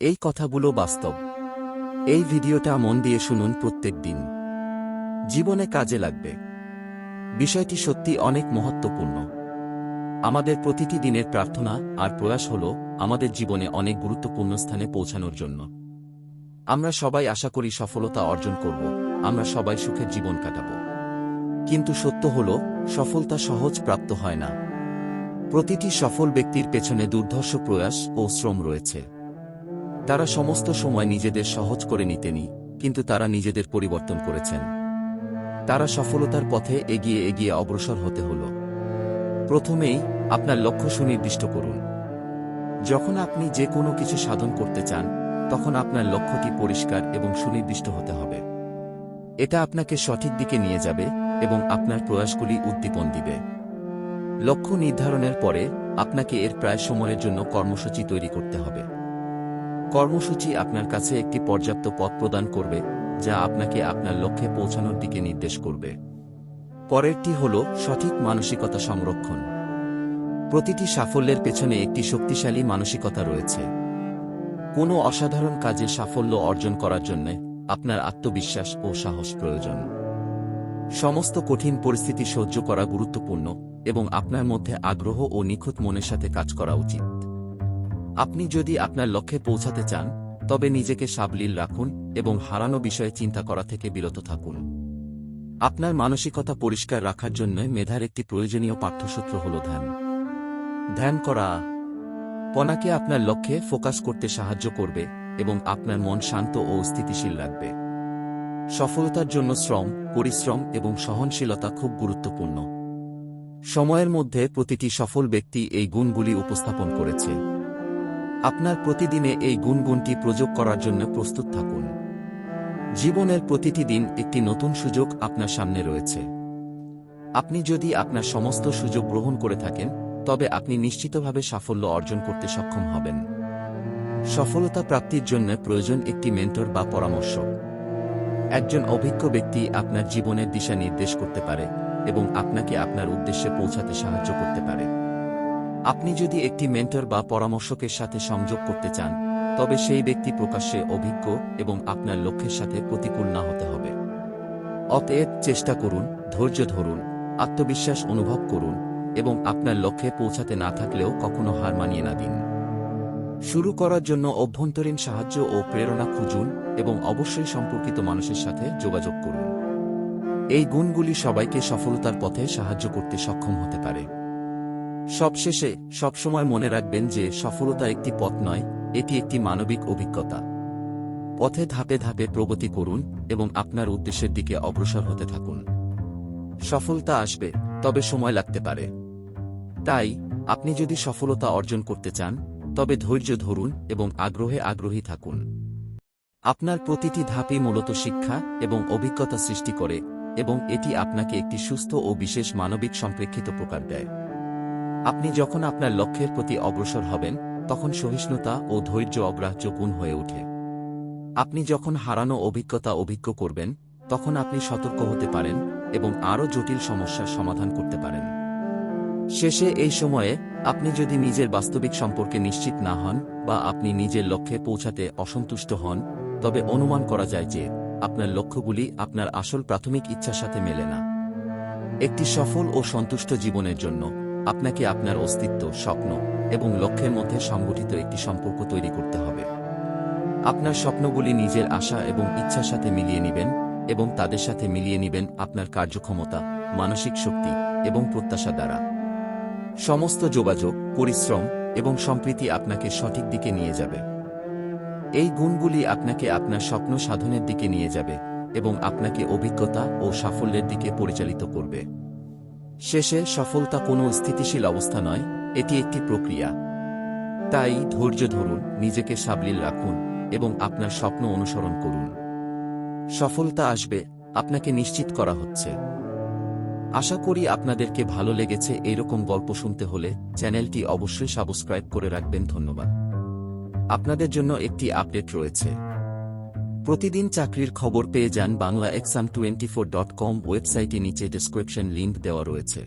এই কথাগুলো বাস্তব। এই ভিডিওটা মন দিয়ে শুনুন প্রত্যেক দিন। জীবনে কাজে লাগবে। বিষয়টি সত্যি অনেক মহত্বপূর্ণ। আমাদের প্রতিটি দিনের প্রার্থনা আর প্রয়াস হল আমাদের জীবনে অনেক গুরুত্বপূর্ণ স্থানে পৌঁছানোর জন্য। আমরা সবাই আশা করি সফলতা অর্জন করব। আমরা সবাই সুখের জীবন কাটাব। কিন্তু সত্য হল, সফলতা সহজ প্রাপ্ত হয় না। প্রতিটি সফল ব্যক্তির পেছনে দুর্ধর্ষ প্রয়াস ও শ্রম রয়েছে। তারা সমস্ত সময় নিজেদের সহজ করে নিতেনি, কিন্তু তারা নিজেদের পরিবর্তন করেছেন। তারা সফলতার পথে এগিয়ে এগিয়ে অগ্রসর হতে হল। প্রথমেই আপনার লক্ষ্য সুনির্দিষ্ট করুন। যখন আপনি যে কোনো কিছু সাধন করতে চান, তখন আপনার লক্ষ্যটি পরিষ্কার এবং সুনির্দিষ্ট হতে হবে। এটা আপনাকে সঠিক দিকে নিয়ে যাবে এবং আপনার প্রয়াসগুলি উদ্দীপন দিবে। লক্ষ্য নির্ধারণের পরে আপনাকে এর প্রায় সময়ের জন্য কর্মসূচি তৈরি করতে হবে। কর্মসূচি আপনার কাছে একটি পর্যাপ্ত পথ প্রদান করবে, যা আপনাকে আপনার লক্ষ্যে পৌঁছানোর দিকে নির্দেশ করবে। পরেরটি হল সঠিক মানসিকতা সংরক্ষণ। প্রতিটি সাফল্যের পেছনে একটি শক্তিশালী মানসিকতা রয়েছে। কোনো অসাধারণ কাজে সাফল্য অর্জন করার জন্য আপনার আত্মবিশ্বাস ও সাহস প্রয়োজন। সমস্ত কঠিন পরিস্থিতি সহ্য করা গুরুত্বপূর্ণ এবং আপনার মধ্যে আগ্রহ ও নিখুঁত মনের সাথে কাজ করা উচিত। আপনি যদি আপনার লক্ষ্যে পৌঁছাতে চান, তবে নিজেকে সাবলীল রাখুন এবং হারানো বিষয়ে চিন্তা করা থেকে বিরত থাকুন। আপনার মানসিকতা পরিষ্কার রাখার জন্য মেধার একটি প্রয়োজনীয় পাঠ্যসূত্র হল ধ্যান। ধ্যান করা পনাকে আপনার লক্ষ্যে ফোকাস করতে সাহায্য করবে এবং আপনার মন শান্ত ও স্থিতিশীল রাখবে। সফলতার জন্য শ্রম, পরিশ্রম এবং সহনশীলতা খুব গুরুত্বপূর্ণ। সময়ের মধ্যে প্রতিটি সফল ব্যক্তি এই গুণগুলি উপস্থাপন করেছে। আপনার প্রতিদিনে এই গুণগুণটি প্রযোগ করার জন্য প্রস্তুত থাকুন। জীবনের প্রতিটি দিন একটি নতুন সুযোগ আপনার সামনে রয়েছে। আপনি যদি আপনার সমস্ত সুযোগ গ্রহণ করে থাকেন, তবে আপনি নিশ্চিতভাবে সাফল্য অর্জন করতে সক্ষম হবেন। সফলতা প্রাপ্তির জন্য প্রয়োজন একটি মেন্টর বা পরামর্শ। একজন অভিজ্ঞ ব্যক্তি আপনার জীবনের দিশা নির্দেশ করতে পারে এবং আপনাকে আপনার উদ্দেশ্যে পৌঁছাতে সাহায্য করতে পারে। আপনি যদি একটি মেন্টর বা পরামর্শকের সাথে সংযোগ করতে চান, তবে সেই ব্যক্তি প্রকাশ্যে অভিজ্ঞ এবং আপনার লক্ষ্যের সাথে প্রতিকূল না হতে হবে। অতএব চেষ্টা করুন, ধৈর্য ধরুন, আত্মবিশ্বাস অনুভব করুন এবং আপনার লক্ষ্যে পৌঁছাতে না থাকলেও কখনো হার মানিয়ে না দিন। শুরু করার জন্য অভ্যন্তরীণ সাহায্য ও প্রেরণা খুঁজুন এবং অবশ্যই সম্পর্কিত মানুষের সাথে যোগাযোগ করুন। এই গুণগুলি সবাইকে সফলতার পথে সাহায্য করতে সক্ষম হতে পারে। সবশেষে সবসময় মনে রাখবেন যে সফলতা একটি পথ নয়, এটি একটি মানবিক অভিজ্ঞতা। পথে ধাপে ধাপে প্রগতি করুন এবং আপনার উদ্দেশ্যের দিকে অগ্রসর হতে থাকুন। সফলতা আসবে, তবে সময় লাগতে পারে। তাই, আপনি যদি সফলতা অর্জন করতে চান, তবে ধৈর্য ধরুন এবং আগ্রহে আগ্রহী থাকুন। আপনার প্রতিটি ধাপই মূলত শিক্ষা এবং অভিজ্ঞতা সৃষ্টি করে এবং এটি আপনাকে একটি সুস্থ ও বিশেষ মানবিক সম্প্রেক্ষিত প্রকার দেয়। আপনি যখন আপনার লক্ষ্যের প্রতি অগ্রসর হবেন, তখন সহিষ্ণুতা ও ধৈর্য অগ্রাহ্য গুণ হয়ে ওঠে। আপনি যখন হারানো অভিজ্ঞতা অভিজ্ঞ করবেন, তখন আপনি সতর্ক হতে পারেন এবং আরও জটিল সমস্যার সমাধান করতে পারেন। শেষে এই সময়ে আপনি যদি নিজের বাস্তবিক সম্পর্কে নিশ্চিত না হন বা আপনি নিজের লক্ষ্যে পৌঁছাতে অসন্তুষ্ট হন, তবে অনুমান করা যায় যে আপনার লক্ষ্যগুলি আপনার আসল প্রাথমিক ইচ্ছার সাথে মেলে না। একটি সফল ও সন্তুষ্ট জীবনের জন্য আপনাকে আপনার অস্তিত্ব, স্বপ্ন এবং লক্ষ্যের মধ্যে সংগঠিত একটি সম্পর্ক তৈরি করতে হবে। আপনার স্বপ্নগুলি নিজের আশা এবং ইচ্ছার সাথে মিলিয়ে নেবেন এবং তাদের সাথে মিলিয়ে নেবেন আপনার কার্যক্ষমতা, মানসিক শক্তি এবং প্রত্যাশা দ্বারা। সমস্ত যোগাযোগ, পরিশ্রম এবং সম্প্রীতি আপনাকে সঠিক দিকে নিয়ে যাবে। এই গুণগুলি আপনাকে আপনার স্বপ্ন সাধনের দিকে নিয়ে যাবে এবং আপনাকে অভিজ্ঞতা ও সাফল্যের দিকে পরিচালিত করবে। শেষে সফলতা কোনো স্থিতিশীল অবস্থা নয়, এটি একটি প্রক্রিয়া। তাই ধৈর্য ধরুন, নিজেকে সাবলীল রাখুন এবং আপনার স্বপ্ন অনুসরণ করুন। সফলতা আসবে, আপনাকে নিশ্চিত করা হচ্ছে। আশা করি আপনাদেরকে ভালো লেগেছে এরকম গল্প শুনতে হলে চ্যানেলটি অবশ্যই সাবস্ক্রাইব করে রাখবেন, ধন্যবাদ। আপনাদের জন্য একটি আপডেট রয়েছে। প্রতিদিন চাকরির খবর পেয়ে যান Bangla exam twenty four dot com ওয়েবসাইটে নিচে ডেসক্রিপশন লিঙ্ক দেওয়া রয়েছে।